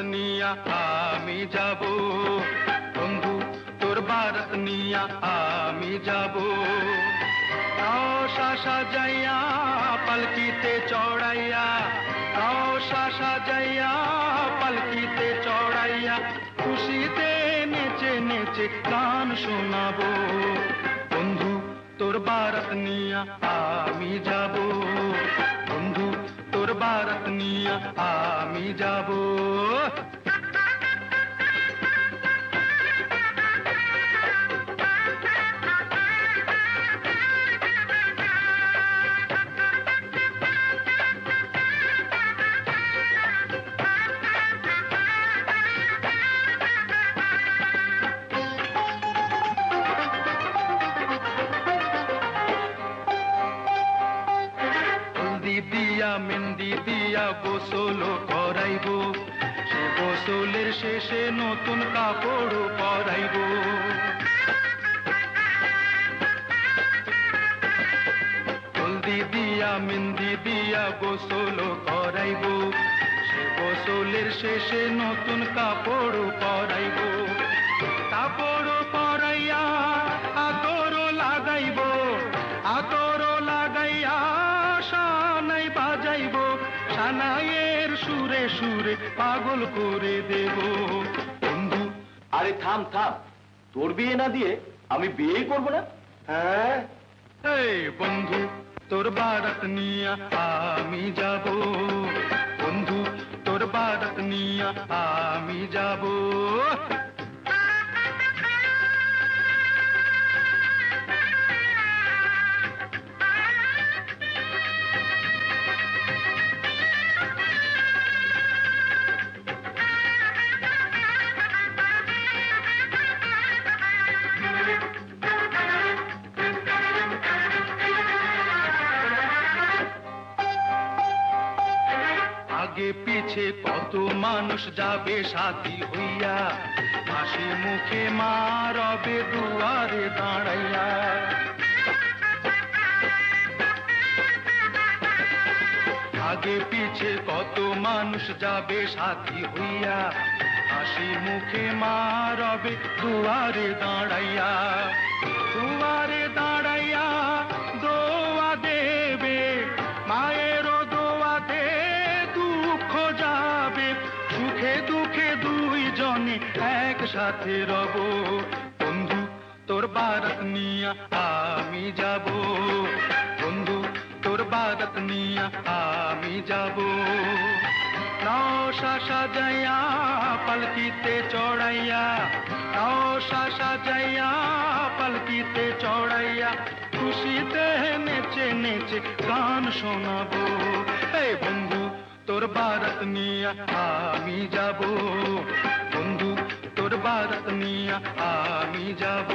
নিয়া আমি যাব। বন্ধু, তোর ভারত নিয়া আমি যাব। নশা সাজাইয়া পালকিতে চড়াইয়া নশা সাজাইয়া পালকিতে চড়াইয়া, খুশিতে নেচে নেচে গান শোনাবো। তোর ভারত নিয়া আমি যাব। ভারত নিয়ে আমি যাব। দিয়া মেহেন্দি দিয়া গোসল করাইব। সে গোসলের শেষে নতুন কাপড় পরাইব। হলদি দিয়া মেহেন্দি দিয়া গোসল করাইব। সে গোসলের শেষে নতুন কাপড় পরাইব। বাজাইব সানাইয়ের সুরে সুরে পাগল করে দেব। বন্ধু আরে থাম থাম। তোর বিয়ে না দিয়ে আমি বিয়ে করব না? হ্যাঁ? এই বন্ধু তোর বারাত নিয়া আমি যাব। বন্ধু তোর বারাত নিয়া আমি যাব। আগে পিছে কত মানুষ যাবে সাথী হইয়া? হাসি মুখে মা রবে দুয়ারে দাঁড়াইয়া। আগে পিছে কত মানুষ যাবে সাথী হইয়া? হাসি মুখে মা রবে দুয়ারে দাঁড়াইয়া। দুয়ারে দাঁড়াইয়া দুঃখে দুইজনে একসাথে রব। বন্ধু, তোর বারাত নিয়া আমি যাব। বন্ধু, তোর বারাত নিয়া আমি যাব। নশা সাজাইয়া পালকিতে চড়াইয়া নশা সাজাইয়া পালকিতে চড়াইয়া খুশিতে নেচে নেচে গান শোনাবো। এই বন্ধু নিয়ে নিয়া আমি যাব। বন্ধু তোর ভারত নিয়া আমি যাব।